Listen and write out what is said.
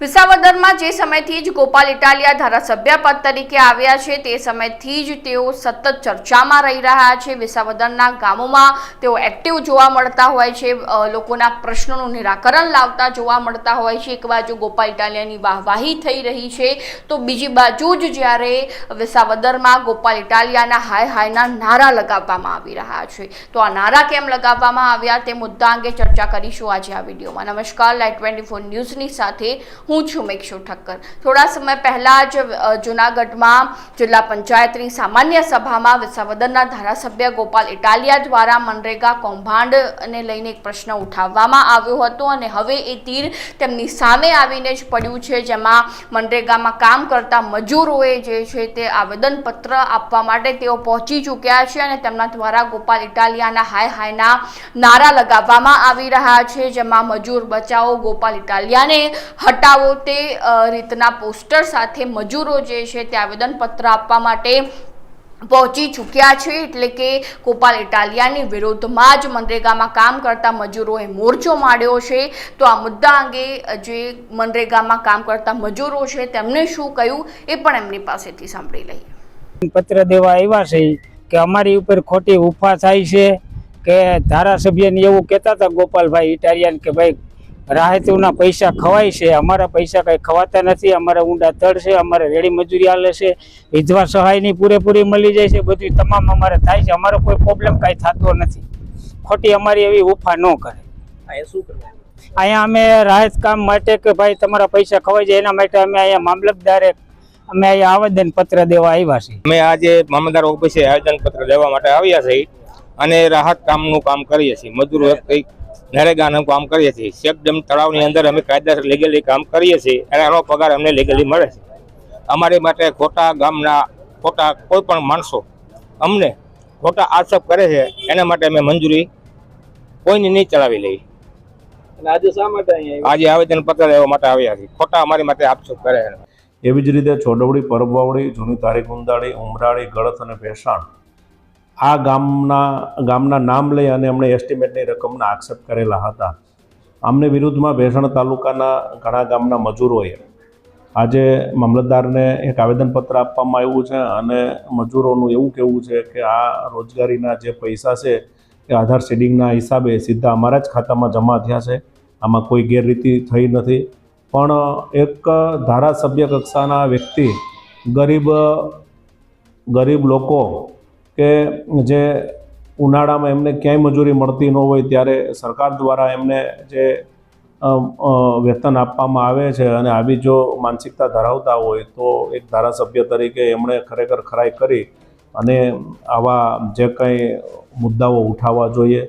વિસાવદરમાં જે સમયથી જ ગોપાલ ઇટાલિયા ધારાસભ્ય પદ તરીકે આવ્યા છે, તે સમયથી જ તેઓ સતત ચર્ચામાં રહી રહ્યા છે. વિસાવદરના ગામોમાં તેઓ એક્ટિવ જોવા મળતા હોય છે લોકોના પ્રશ્નોનું નિરાકરણ લાવતા જોવા મળતા હોય છે. એક બાજુ ગોપાલ ઇટાલિયાની વાહવાહી થઈ રહી છે, તો બીજી બાજુ જ જ્યારે વિસાવદરમાં ગોપાલ ઇટાલિયાના હાય હાયના નારા લગાવવામાં આવી રહ્યા છે. તો આ નારા કેમ લગાવવામાં આવ્યા તે મુદ્દા અંગે ચર્ચા કરીશું આજે આ વિડીયોમાં. નમસ્કાર. લાઈટ ટ્વેન્ટી ફોર ન્યૂઝની સાથે હું છું મેક્ષુ ઠક્કર. થોડા સમય પહેલા જ જુનાગઢમાં જિલ્લા પંચાયતની સામાન્ય સભામાં વિસાવદરના ધારાસભ્ય ગોપાલ ઇટાલિયા દ્વારા મનરેગા કૌભાંડને લઈને એક પ્રશ્ન ઉઠાવવામાં આવ્યો હતો અને હવે એ તીર તેમની સામે આવીને જ પડ્યું છે, જેમાં મનરેગામાં કામ કરતા મજૂરોએ જે છે તે આવેદનપત્ર આપવા માટે તેઓ પહોંચી ચૂક્યા છે અને તેમના દ્વારા ગોપાલ ઇટાલિયાના હાય હાયના નારા લગાવવામાં આવી રહ્યા છે, જેમાં મજૂર બચાવો ગોપાલ ઇટાલિયાને હટાવો તે રીતના પોસ્ટર સાથે મજૂરો જે છે તે આવેદનપત્ર આપવા માટે પહોંચી ચૂક્યા છે. એટલે કે ગોપાલ ઇટાલિયાની વિરોધમાં જ મનરેગામાં કામ કરતા મજૂરોએ મોરચો માંડ્યો છે. તો આ મુદ્દા અંગે જે મનરેગામાં કામ કરતા મજૂરો છે તેમને શું કહ્યું એ પણ એમની પાસેથી સાંભળી લઈએ. પત્ર દેવા આવ્યા છે કે અમારી ઉપર ખોટી ઉફા થાય છે કે ધારાસભ્યને એવું કહેતા હતા ગોપાલભાઈ ઇટાલિયન કે ભાઈ રાહતુના પૈસા ખવાય છે. અમારા પૈસા કઈ ખવાતા નથી. અમારા ઊંડા તળ છે અમારે રેડી મજૂરી હાલે છે. વિધવા સહાયની પૂરેપૂરી મળી જાય છે. બધું તમામ અમારે થાય છે. અમારો કોઈ પ્રોબ્લેમ કાંઈ થતો નથી. ખોટી અમારી એવી ઉફા ન કરે. અહીંયા અમે રાહત કામ માટે કે ભાઈ તમારા પૈસા ખવાઈ જાય એના માટે અમે અહીંયા મામલતદારે અમે અહીંયા આવેદન પત્ર દેવા આવ્યા છીએ. અમે આજે મામલતદાર ઓફિસે આવેદનપત્ર દેવા માટે આવ્યા છીએ અને રાહત કામનું કામ કરીએ છીએ. મજૂરો કંઈક નરેગાનું કામ કરીએ છીએ. ચેકડેમ તળાવની અંદર અમે કાયદેસર લીગલી કામ કરીએ છીએ અને એનો પગાર અમને લીગલી મળે છે. અમારી માટે ખોટા ગામના ખોટા કોઈ પણ માણસો અમને ખોટા આક્ષેપ કરે છે એના માટે અમે મંજૂરી કોઈની નહીં ચલાવી લઈ અને આજે આવેદન પત્ર લેવા માટે આવ્યા છીએ. ખોટા અમારી માટે આક્ષેપ કરે એવી જ રીતે છોડવડી પરબવાવડી જૂની તારીખ ઉંદાડી ઉમરાળી ગળત અને ભેસાણ આ ગામના ગામના નામ લઈ અને એમણે એસ્ટિમેટની રકમના આક્ષેપ કરેલા હતા. આમને વિરુદ્ધમાં ભેસણ તાલુકાના ઘણા ગામના મજૂરોએ આજે મામલતદારને એક આવેદનપત્ર આપવામાં આવ્યું છે અને મજૂરોનું એવું કહેવું છે કે આ રોજગારીના જે પૈસા છે એ આધાર શેડિંગના હિસાબે સીધા અમારા જ ખાતામાં જમા થયા છે. આમાં કોઈ ગેરરીતિ થઈ નથી. પણ એક ધારાસભ્ય કક્ષાના વ્યક્તિ ગરીબ ગરીબ લોકો કે જે ઉનાળામાં એમને ક્યાંય મજૂરી મળતી ન હોય ત્યારે સરકાર દ્વારા એમને જે વેતન આપવામાં આવે છે અને આવી જો માનસિકતા ધરાવતા હોય તો એક ધારાસભ્ય તરીકે એમણે ખરેખર ખરાઈ કરી અને આવા જે કંઈ મુદ્દાઓ ઉઠાવવા જોઈએ.